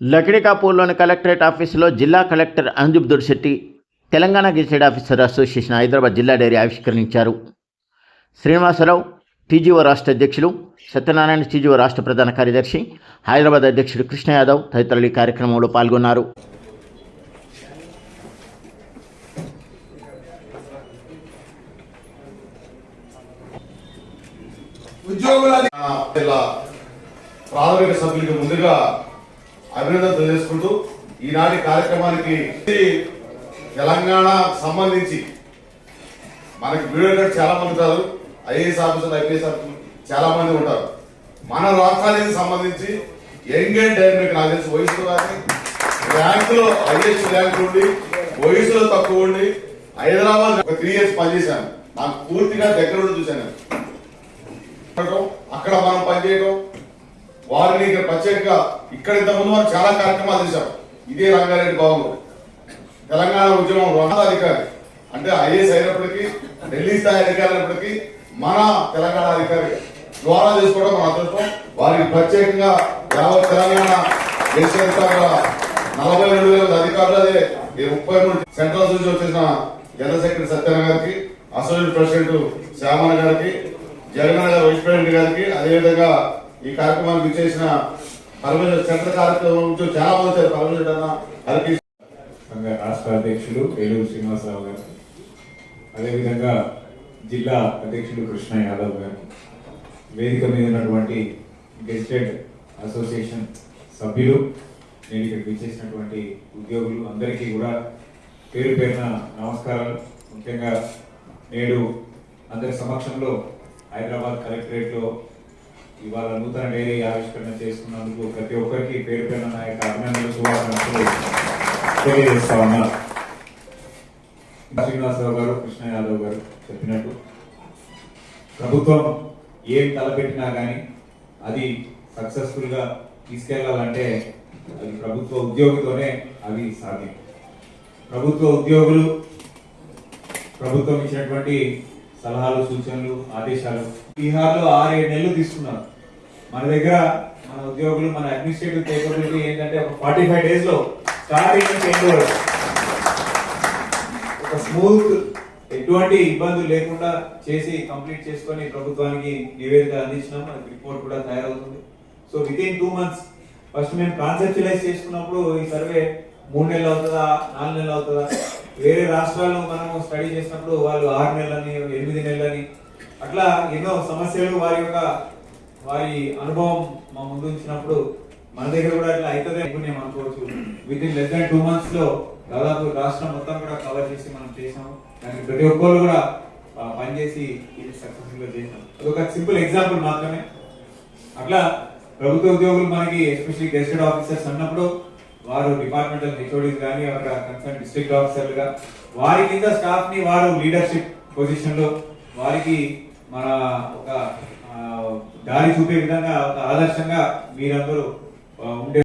లకిడికాపూర్లోని collectorate ఆఫీసులో జిల్లా collector Anudeep Shetty Telangana gazetted officer association Hyderabad జిల్లా డైరీ ఆవిష్కరించారు. శ్రీనివాసరావు టీజీఓ రాష్ట్ర అధ్యక్షులు సత్యనారాయణ టీజీఓ రాష్ట్ర ప్రధాన కార్యదర్శి హైదరాబాద్ అధ్యక్షుడు కృష్ణ యాదవ్ తదితరులు ఈ కార్యక్రమంలో పాల్గొన్నారు. ఉద్యోగుల ప్రాథమిక సభ్యులకు ముందుగా అభినందన తెలియజేసుకుంటూ ఈనాటి కార్యక్రమానికి తెలంగాణ సంబంధించి మనకి వీడియో చాలా మంది ఉంటారు. ఐఏఎస్ ఆఫీసర్లు ఐపీఎస్ ఆఫీసర్లు చాలా మంది ఉంటారు. మన రాష్ట్రానికి సంబంధించి యంగ్ అండ్ డైనమిక్ నాకు తెలిసి వయసులో కానీ ర్యాంకులో హైయెస్ట్ ర్యాంక్ ఉండి వయసులో తక్కువ ఉండి హైదరాబాద్ ఒక త్రీ ఇయర్స్ పనిచేశాను. నాకు పూర్తిగా దగ్గర నుండి చూశాను. అక్కడ మనం పనిచేయడం వారిని ఇక్కడ ప్రత్యేకంగా ఇక్కడ ఇంతకుముందు మనం చాలా కార్యక్రమాలు చేశాం. ఇదే రంగారెడ్డి బాబు. తెలంగాణ ఉద్యమం ఉన్నత అధికారి అంటే ఐఏఎస్ అయినప్పటికీ ఢిల్లీ స్థాయి అధికారి అయినప్పటికీ మన తెలంగాణ అధికారి ద్వారా చేసుకోవడం మన అదృష్టం. వారికి ప్రత్యేకంగా యావత్ తెలంగాణ దేశవ్యాప్తంగా నలభై రెండు వేల అధికారులు అదే ముప్పై మూడు సెంట్రల్ నుంచి వచ్చేసిన జనరల్ సెక్రటరీ సత్యనారాయణ గారికి అసోసియేట్ ప్రెసిడెంట్ శ్యామణ గారికి జగన్ గారు వైస్ ప్రెసిడెంట్ గారికి అదేవిధంగా ఈ కార్యక్రమానికి చేసిన పరమేశ్వర చంద్ర కార్యక్రమం నుంచి చాలా మంది వచ్చారు పరమేశ్వర అన్న రాష్ట్ర అధ్యక్షులు ఏలూరు శ్రీనివాసరావు గారు అదేవిధంగా జిల్లా అధ్యక్షులు కృష్ణ యాదవ్ గారు వేదిక మీద ఉన్నటువంటి గెస్టెడ్ అసోసియేషన్ సభ్యులు నేను ఇక్కడికి విచ్చేసినటువంటి ఉద్యోగులు అందరికీ కూడా పేరు పేరున నమస్కారాలు. ముఖ్యంగా నేడు అందరి సమక్షంలో హైదరాబాద్ కలెక్టరేట్లో ఇవాళ నూతన డైరీ ఆవిష్కరణ చేసుకున్నందుకు ప్రతి ఒక్కరికి పేరు పేరున నా యొక్క అభినందనలు శుభాకాంక్షలు తెలియజేస్తా ఉన్నారు శ్రీనివాసరావు గారు కృష్ణ యాదవ్ గారు చెప్పినట్టు ప్రభుత్వం ఏం తలపెట్టినా కానీ అది సక్సెస్ఫుల్గా తీసుకెళ్ళాలంటే అది ప్రభుత్వ ఉద్యోగితోనే అవి సాధ్యం. ప్రభుత్వ ఉద్యోగులు ప్రభుత్వం ఇచ్చినటువంటి సలహాలు సూచనలు ఆదేశాలు బీహార్లో ఆరేడు నెలలు తీసుకున్నారు. మన దగ్గర మన ఉద్యోగులు మన అడ్మినిస్ట్రేటివ్ కేపబిలిటీ ఏంటంటే ఒక ఫార్టీ ఫైవ్ డేస్లో స్టార్టింగ్ నుంచి ఎండ్ ఒక స్మూత్ ఎటువంటి ఇబ్బందులు లేకుండా చేసి కంప్లీట్ చేసుకొని ప్రభుత్వానికి నివేదిక అందించినాం మనకి రిపోర్ట్ కూడా తయారవుతుంది. So within two months first మేము కాన్సెప్చులైజ్ చేసుకున్నప్పుడు ఈ సర్వే మూడు నెలలు అవుతుందా నాలుగు నెలలు అవుతుందా? వేరే రాష్ట్రాల్లో మనము స్టడీ చేసినప్పుడు వాళ్ళు ఆరు నెలలని ఎనిమిది నెలలని అట్లా ఎన్నో సమస్యలు వారి యొక్క వారి అనుభవం మా ముందు ఉంచినప్పుడు మన దగ్గర కూడా ఇట్లా అవుతుంది అనుకున్నాం అనుకోవచ్చు. Within less than two మంత్స్లో దాదాపు రాష్ట్రం మొత్తం కూడా కవర్ చేసి మనం చేసాం దానికి ప్రతి ఒక్కరు కూడా పనిచేసి ఇది సక్సెస్ఫుల్గా చేసాం అదొక సింపుల్ ఎగ్జాంపుల్ మాత్రమే. అట్లా ప్రభుత్వ ఉద్యోగులు మనకి ఎస్పెషల్లీ గెస్టెడ్ ఆఫీసర్స్ అన్నప్పుడు వారు డిపార్ట్మెంటల్ హెచ్ఓడీస్ కానీ అక్కడ కన్సర్న్ డిస్ట్రిక్ట్ ఆఫీసర్లుగా వారి కింద స్టాఫ్ని వారు లీడర్షిప్ పొజిషన్లో వారికి మన ఒక దారి చూపే విధంగా ఒక ఆదర్శంగా మీరందరూ ఉండే